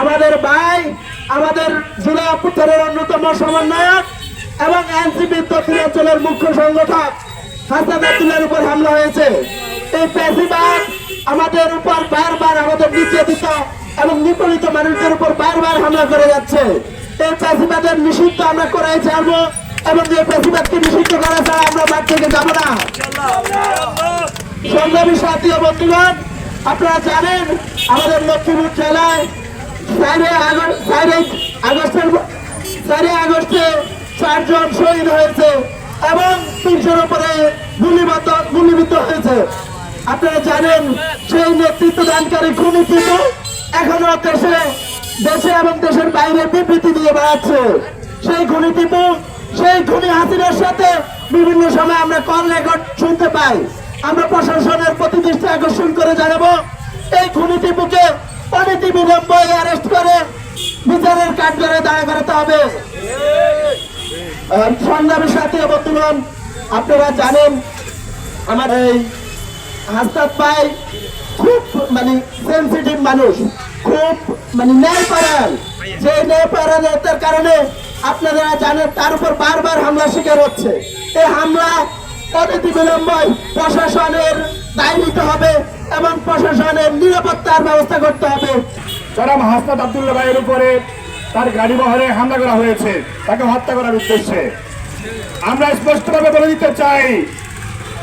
আমাদের ভাই, আমাদের জেলা পুত্রের অন্যতম সমন্বয়ক এবং এনসিপি দক্ষিণাঞ্চলের মুখ্য সংগঠক হাসান আব্দুল্লার উপর হামলা হয়েছে। এই পেশিবাদ আমাদের উপর বারবার আমাদের নির্যাতিত এবং নিপীড়িত মানুষদের উপর বারবার হামলা করে যাচ্ছে। এই পেশিবাদের নিষিদ্ধ আমরা করাই ছাড়বো এবং এই পেশিবাদকে নিষিদ্ধ করা ছাড়া আমরা মাঠ থেকে যাব না। সংগ্রামী সাথী বন্ধুগণ, আপনারা জানেন আমাদের লক্ষ্মীপুর জেলায় চারে আগস্ট, চারে আগস্টের চারে আগস্টে চারজন শহীদ হয়েছে এবং তিনশোর উপরে গুলিবদ্ধ, গুলিবিদ্ধ হয়েছে। আপনারা জানেন, সেই নেতৃত্ব দানকারী খুনি কিন্তু এখনও দেশে দেশে এবং দেশের বাইরে বিবৃতি দিয়ে বেড়াচ্ছে। সেই খুনি টিপু, সেই খুনি হাসিনার সাথে বিভিন্ন সময় আমরা কল রেকর্ড শুনতে পাই। আমরা প্রশাসনের প্রতি দৃষ্টি আকর্ষণ করে জানাব, এই খুনি টিপুকে অনীতি বিলম্বে অ্যারেস্ট করে বিচারের কাঠগড়ে দাঁড়া করাতে হবে। আহ, সংগ্রামী সাথী বন্ধুগণ আপনারা জানেন আমার এই হাসনাত ভাই খুব মানে সেন্সিটিভ মানুষ খুব মানে ন্যায়পরায়ণ। যে ন্যায়পরায়ণতার কারণে আপনারা জানেন তার উপর বারবার হামলা শিকার হচ্ছে। এই হামলা অতিথি বিলম্বয় প্রশাসনের দায় নিতে হবে। এবং প্রশাসনের নিরাপত্তার ব্যবস্থা করতে হবে। জনাব হাসনাত আবদুল্লাহ ভাইয়ের উপরে তার গাড়ি বহরে হামলা করা হয়েছে। তাকে হত্যা করার উদ্দেশ্যে। আমরা স্পষ্টভাবে বলে দিতে চাই,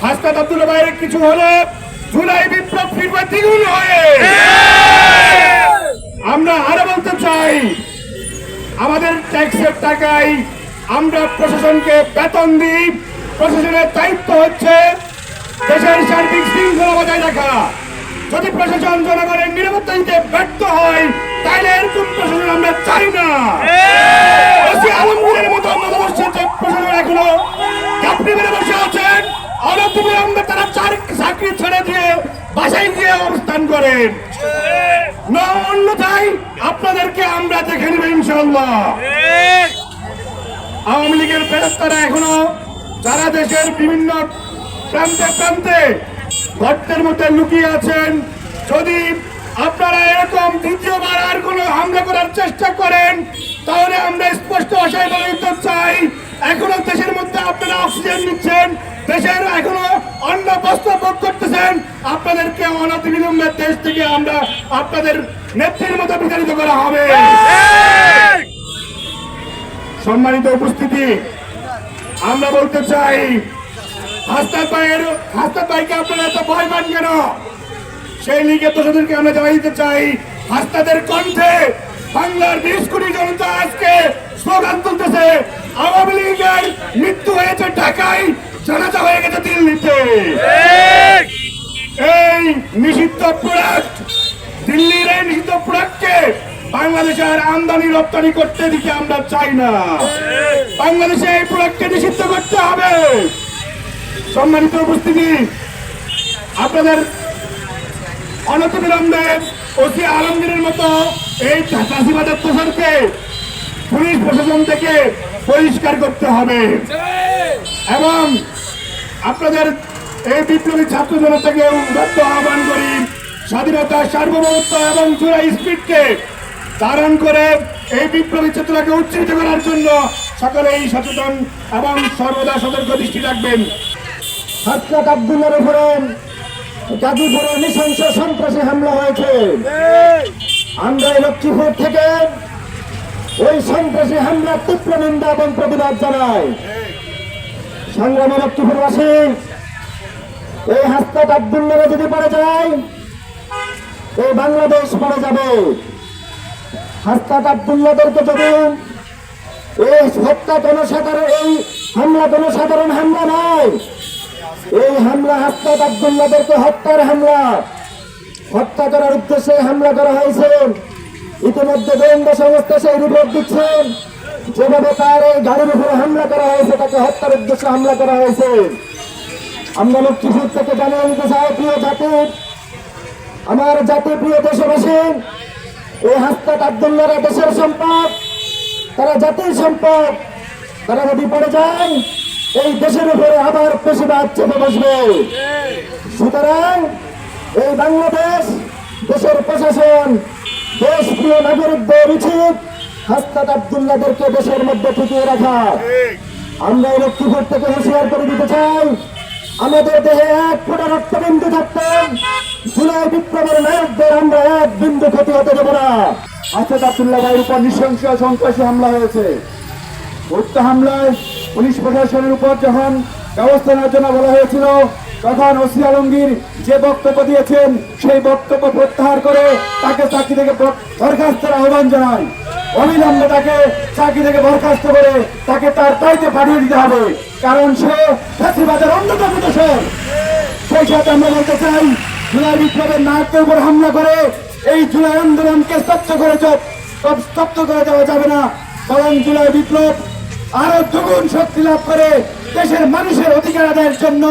হাসনাত আবদুল্লাহ ভাইয়ের কিছু হলে জুলাই বিপ্লব ফিরবে দ্বিগুণ হয়ে। আমরা আরও বলতে চাই, আমাদের ট্যাক্সের টাকায় আমরা প্রশাসনকে বেতন দিই। প্রশাসনের দায়িত্ব হচ্ছে দেশের সার্বিক শৃঙ্খলা বজায় রাখা। যদি প্রশাসন জনগণের নিরাপত্তা দিতে ব্যর্থ হয় তাহলে এরকম প্রশাসন আমরা চাই না। আলমগীরের মতো মতাদর্শের প্রশাসন এখনও চাকরি মেরে বসে আছেন অনতিবিলম্বে তারা চার- চাকরি ছেড়ে দিয়ে বাসায় গিয়ে অবস্থান করেন। না অন্যথায় আপনাদেরকে আমরা দেখে নেব ইনশাল্লাহ আওয়ামী লীগের ফেরস্তারা এখনও যারা দেশের বিভিন্ন প্রান্তে প্রান্তে গর্তের মধ্যে লুকিয়ে আছেন। যদি আপনারা এরকম দ্বিতীয়বার আর কোনো হামলা করার চেষ্টা করেন, তাহলে আমরা স্পষ্ট ভাষায় বলে দিতে চাই। এখনও দেশের মধ্যে আপনারা অক্সিজেন নিচ্ছেন, দেশের এখনও অন্য বস্ত্র ভোগ করতেছেন। আপনাদেরকে অনতিবিলম্বে দেশ থেকে আমরা আপনাদের নেত্রীর মতো বিতাড়িত করা হবে। সম্মানিত উপস্থিতি, আমরা বলতে চাই হাস্তার ভাইয়ের হাস্তার ভাইকে আপনারা এত ভয় পান কেন? সেই লীগের দোষদেরকে আমরা জানাই দিতে চাই, হাস্তাদের কণ্ঠে বাংলার বিশ কোটি জনতা আজকে স্লোগান তুলতেছে, আওয়ামী লীগের মৃত্যু হয়েছে ঢাকায়, জানাজা হয়ে গেছে দিল্লিতে। এই নিষিদ্ধ প্রোডাক্ট, দিল্লির এই নিষিদ্ধ প্রোডাক্টকে বাংলাদেশে আর আমদানি রপ্তানি করতে দিতে আমরা চাই না। বাংলাদেশে এই প্রোডাক্টকে নিষিদ্ধ করতে হবে। সম্মানিত উপস্থিতি, আপনাদের অনতিবিলম্বে ওসি আলমগীরের মতো এই চাষিবাজার প্রসারকে পুলিশ প্রশাসন থেকে পরিষ্কার করতে হবে। এবং আপনাদের এই বিপ্লবী ছাত্র জনতাকে উদ্বদ্ধ আহ্বান করি, স্বাধীনতা, সার্বভৌমত্ব এবং জুলাই স্পিডকে ধারণ করে এই বিপ্লবী চেতনাকে উচ্চরিত করার জন্য সকলেই সচেতন এবং সর্বদা সতর্ক দৃষ্টি রাখবেন। হাসনাত আব্দুল্লার উপরে গাজীপুরে নৃশংস সন্ত্রাসী হামলা হয়েছে। আমরা লক্ষ্মীপুর থেকে ওই সন্ত্রাসী হামলার তীব্র নিন্দা এবং প্রতিবাদ জানাই। সংগ্রামী লক্ষ্মীপুরবাসী, এই হাসনাত আব্দুল্লারে যদি পড়ে যায়, এই বাংলাদেশ পড়ে যাবে। হাসনাত আব্দুল্লাদেরকে যদি এই হত্যা কোনো এই হামলা কোনো হামলা আব্দুল্লাদেরকে হত্যার হামলা। হত্যা করার উদ্দেশ্যে হামলা করা হয়েছে। ইতিমধ্যে গোয়েন্দা সংস্থা সেই রিপোর্ট দিচ্ছেন। যেভাবে তার এই গাড়ির উপরে হামলা করা হয়েছে, তাকে হত্যার উদ্দেশ্যে হামলা করা হয়েছে। আমরা লক্ষ্মীপুর থেকে জানিয়ে দিতে চাই প্রিয় জাতি, আমার জাতি প্রিয় দেশবাসী, এই হাসনাত আব্দুল্লারা দেশের সম্পদ, তারা জাতির সম্পদ। তারা যদি পড়ে যায় এই দেশের উপরে আবার পেশিবাদ চেপে বসবে। সুতরাং এই বাংলাদেশ, দেশের প্রশাসন দেশ দেশপ্রিয় নাগরিকদের উচিত হাসনাত আবদুল্লাদেরকে দেশের মধ্যে টিকিয়ে রাখা। আমরা এই লক্ষ্মীপুর থেকে হুঁশিয়ার করে দিতে চাই। আমাদের দেহে এক ফোঁটা রক্তবিন্দু থাকতেন জুলাই বিপ্লবের নায়কদের আমরা এক বিন্দু ক্ষতি হতে দেব না। আসাদ আবদুল্লাহ ভাইয়ের উপর নৃশংস সন্ত্রাসী হামলা হয়েছে। হত্যা হামলায় পুলিশ প্রশাসনের উপর যখন ব্যবস্থা নেওয়ার জন্য বলা হয়েছিল, তখন ওসি আলমগীর যে বক্তব্য দিয়েছেন, সেই বক্তব্য প্রত্যাহার করে তাকে চাকরি থেকে বরখাস্তের আহ্বান জানায়। অবিলম্বে তাকে চাকরি থেকে বরখাস্ত করে তাকে তার দায়িত্বে পাঠিয়ে দিতে হবে, কারণ সে ফ্যাসিবাদের অন্যতম দোষর। সেই সাথে আমরা বলতে চাই, জুলাই বিপ্লবের নায়কদের উপর হামলা করে এই জুলাই আন্দোলনকে স্তব্ধ করে স্তব্ধ করে দেওয়া যাবে না। কারণ জুলাই বিপ্লব আরও দ্বিগুণ শক্তি লাভ করে দেশের মানুষের অধিকার আদায়ের জন্য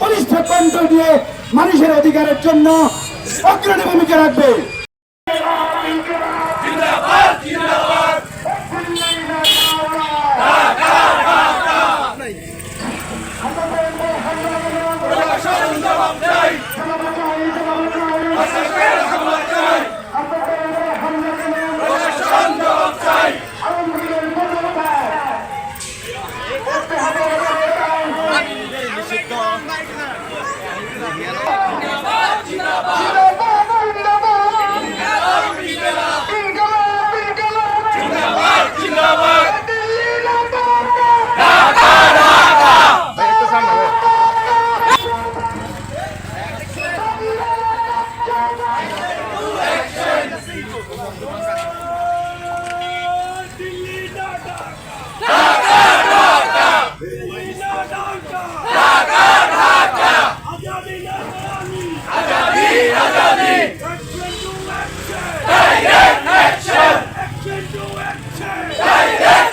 বলিষ্ঠ কণ্ঠ দিয়ে মানুষের অধিকারের জন্য অগ্রণী ভূমিকা রাখবে। Take that!